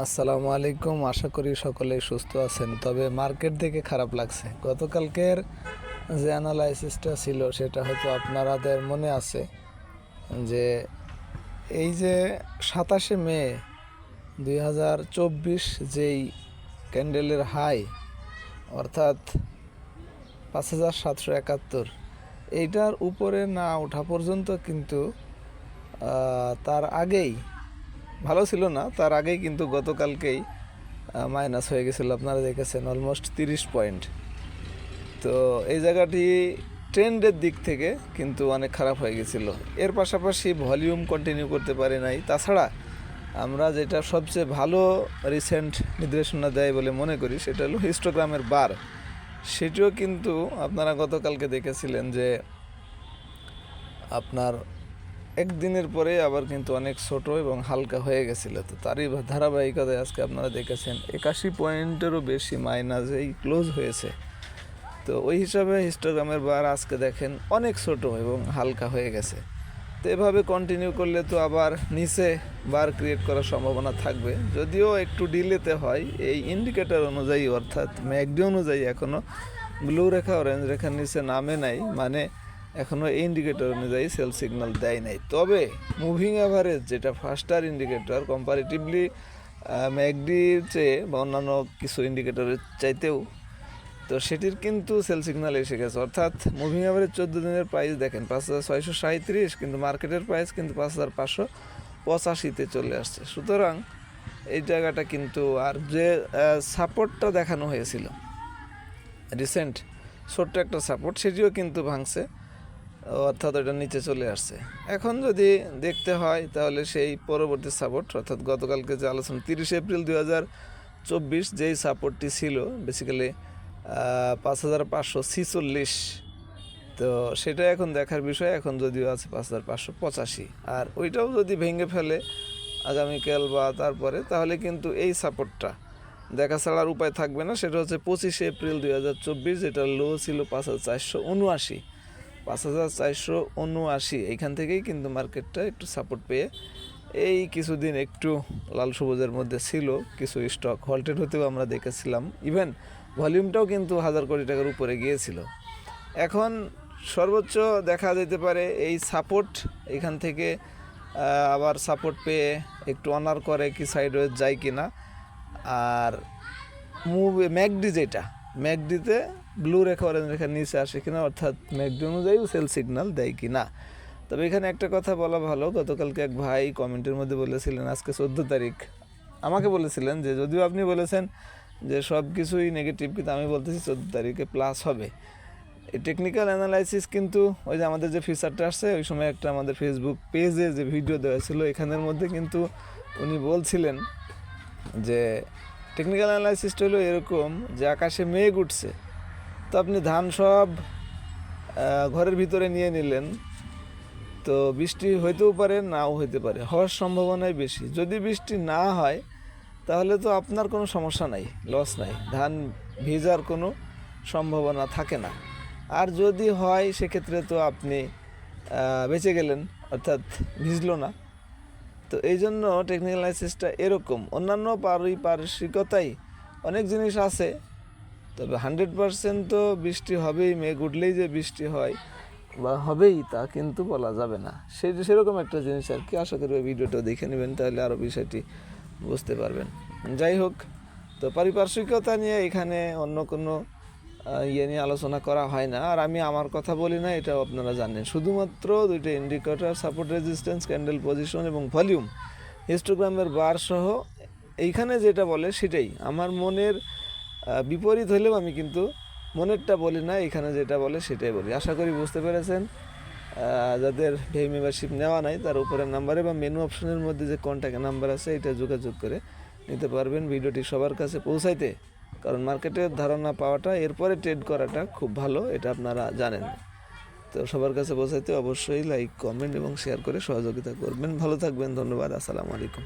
আসসালামু আলাইকুম। আশা করি সকলেই সুস্থ আছেন। তবে মার্কেট দেখে খারাপ লাগছে। গতকালকের যে অ্যানালাইসিসটা ছিল, সেটা হয়তো আপনারাদের মনে আছে যে এই যে সাতাশে মে দুই হাজার চব্বিশ যেই ক্যান্ডেলের হাই, অর্থাৎ পাঁচ হাজার সাতশো একাত্তর, এইটার উপরে না ওঠা পর্যন্ত কিন্তু তার আগেই ভালো ছিল না। তার আগেই কিন্তু গতকালকেই মাইনাস হয়ে গেছিল আপনারা দেখেছেন অলমোস্ট তিরিশ পয়েন্ট তো এই জায়গাটি ট্রেন্ডের দিক থেকে কিন্তু অনেক খারাপ হয়ে গেছিল। এর পাশাপাশি ভলিউম কন্টিনিউ করতে পারে নাই। তাছাড়া আমরা যেটা সবচেয়ে ভালো রিসেন্ট নির্দেশনা দেয় বলে মনে করি, সেটা হলো হিস্টোগ্রামের বার সেটিও কিন্তু আপনারা গতকালকে দেখেছিলেন যে আপনার একদিনের পরে আবার কিন্তু অনেক ছোট এবং হালকা হয়ে গেছিল। তো তারই ধারাবাহিকতায় আজকে আপনারা দেখেছেন, একাশি পয়েন্টেরও বেশি মাইনাস এই ক্লোজ হয়েছে। তো ওই হিসাবে হিস্টোগ্রামের বার আজকে দেখেন অনেক ছোট এবং হালকা হয়ে গেছে। তো এভাবে কন্টিনিউ করলে তো আবার নিচে বার ক্রিয়েট করার সম্ভাবনা থাকবে। যদিও একটু ডিলেতে হয়, এই ইন্ডিকেটার অনুযায়ী অর্থাৎ ম্যাকডি অনুযায়ী এখনও ব্লু রেখা অরেঞ্জ রেখার নিচে নামে নাই। মানে এখনও ইন্ডিকেটর অনুযায়ী সেল সিগন্যাল দেয় নাই। তবে মুভিং অ্যাভারেজ যেটা ফাস্টার ইন্ডিকেটর কম্পারেটিভলি ম্যাকডির চেয়ে বা অন্যান্য কিছু ইন্ডিকেটরের চাইতেও, তো সেটির কিন্তু সেল সিগন্যাল এসে গেছে। অর্থাৎ মুভিং অ্যাভারেজ চোদ্দ দিনের প্রাইস দেখেন, পাঁচ হাজার ছয়শো সাঁত্রিশ কিন্তু মার্কেটের প্রাইস কিন্তু পাঁচ হাজার পাঁচশো পঁচাশিতে চলে আসছে। সুতরাং এই জায়গাটা কিন্তু আর যে সাপোর্টটা দেখানো হয়েছিল রিসেন্ট ছোট্ট একটা সাপোর্ট সেটিও কিন্তু ভাঙছে। অর্থাৎ ওটা নিচে চলে আসছে। এখন যদি দেখতে হয়, তাহলে সেই পরবর্তী সাপোর্ট অর্থাৎ গতকালকে যে আলোচনা, তিরিশে এপ্রিল দুই হাজার চব্বিশ যেই সাপোর্টটি ছিল বেসিক্যালি পাঁচ হাজার পাঁচশো ছিচল্লিশ। তো সেটা এখন দেখার বিষয়, এখন যদিও আছে পাঁচ হাজার পাঁচশো পঁচাশি। আর ওইটাও যদি ভেঙে ফেলে আগামীকাল বা তারপরে, তাহলে কিন্তু এই সাপোর্টটা দেখা ছাড়ার উপায় থাকবে না। সেটা হচ্ছে পঁচিশে এপ্রিল দুই হাজার চব্বিশ যেটা লো ছিল পাঁচ হাজার চারশো উনআশি। পাঁচ হাজার চারশো উনআশি। এইখান থেকেই কিন্তু মার্কেটটা একটু সাপোর্ট পেয়ে এই কিছুদিন একটু লাল সবুজের মধ্যে ছিল, কিছু স্টক হল্টেড হতেও আমরা দেখেছিলাম। ইভেন ভলিউমটাও কিন্তু হাজার কোটি টাকার উপরে গিয়েছিল। এখন সর্বোচ্চ দেখা যেতে পারে এই সাপোর্ট এখান থেকে আবার সাপোর্ট পেয়ে একটু অনার করে কি সাইডওয়েজ যায় কি না আর মুভ ম্যাকডি যেটা ম্যাকডিতে ব্লু রেখা অরেঞ্জ রেখা নিচে আসে কিনা, অর্থাৎ ম্যাকডি অনুযায়ীও সেল সিগন্যাল দেয় কি না তবে এখানে একটা কথা বলা ভালো, গতকালকে এক ভাই কমেন্টের মধ্যে বলেছিলেন, আজকে চোদ্দ তারিখ। আমাকে বলেছিলেন যে, যদিও আপনি বলেছেন যে সব কিছুই নেগেটিভ কিন্তু আমি বলতেছি চোদ্দ তারিখে প্লাস হবে। এই টেকনিক্যাল অ্যানালাইসিস কিন্তু ওই যে আমাদের যে ফিচারটা আসছে, ওই সময় একটা আমাদের ফেসবুক পেজে যে ভিডিও দেওয়া ছিল, এখানের মধ্যে কিন্তু উনি বলছিলেন যে টেকনিক্যাল অ্যানালাইসিসটা হলো এরকম যে আকাশে মেঘ উঠছে। তো আপনি ধান সব ঘরের ভিতরে নিয়ে নিলেন। তো বৃষ্টি হইতেও পারে, নাও হইতে পারে, হওয়ার সম্ভাবনাই বেশি। যদি বৃষ্টি না হয়, তাহলে তো আপনার কোনো সমস্যা নাই লস নাই। ধান ভিজার কোনো সম্ভাবনা থাকে না। আর যদি হয়, সেক্ষেত্রে তো আপনি বেঁচে গেলেন, অর্থাৎ ভিজলো না। তো এই জন্য টেকনিক্যাল অ্যানালাইসিসটা এরকম। অন্যান্য পারিপার্শ্বিকতাই অনেক জিনিস আছে, তবে হান্ড্রেড পারসেন্ট তো বৃষ্টি হবেই, মেঘ উঠলেই যে বৃষ্টি হয় বা হবেই তা কিন্তু বলা যাবে না। সেই সেরকম একটা জিনিস আর কি। আশা করি ওই ভিডিওটা দেখে নেবেন, তাহলে আরও বিষয়টি বুঝতে পারবেন। যাই হোক, তো পারিপার্শ্বিকতা নিয়ে এখানে অন্য কোনো ইয়ে নিয়ে আলোচনা করা হয় না। আর আমি আমার কথা বলি না, এটাও আপনারা জানেন। শুধুমাত্র দুইটা indicator support resistance candle position এবং ভলিউম হিস্টোগ্রামের বার সহ এইখানে যেটা বলে সেটাই। আমার মনের বিপরীত হলেও আমি কিন্তু মনেরটা বলি না, এখানে যেটা বলে সেটাই বলি। আশা করি বুঝতে পেরেছেন। যাদের ভেই মেম্বারশিপ নেওয়া নাই, তার উপরের নাম্বারে বা মেনু অপশনের মধ্যে যে কন্ট্যাক্ট নাম্বার আছে, এটা যোগাযোগ করে নিতে পারবেন। ভিডিওটি সবার কাছে পৌঁছাইতে কারণ মার্কেটের ধারণা পাওয়াটা, এরপরে ট্রেড করাটা খুব ভালো, এটা আপনারা জানেন। তো সবার কাছে বোঝাতে অবশ্যই লাইক কমেন্ট এবং শেয়ার করে সহযোগিতা করবেন। ভালো থাকবেন, ধন্যবাদ, আসসালামু আলাইকুম।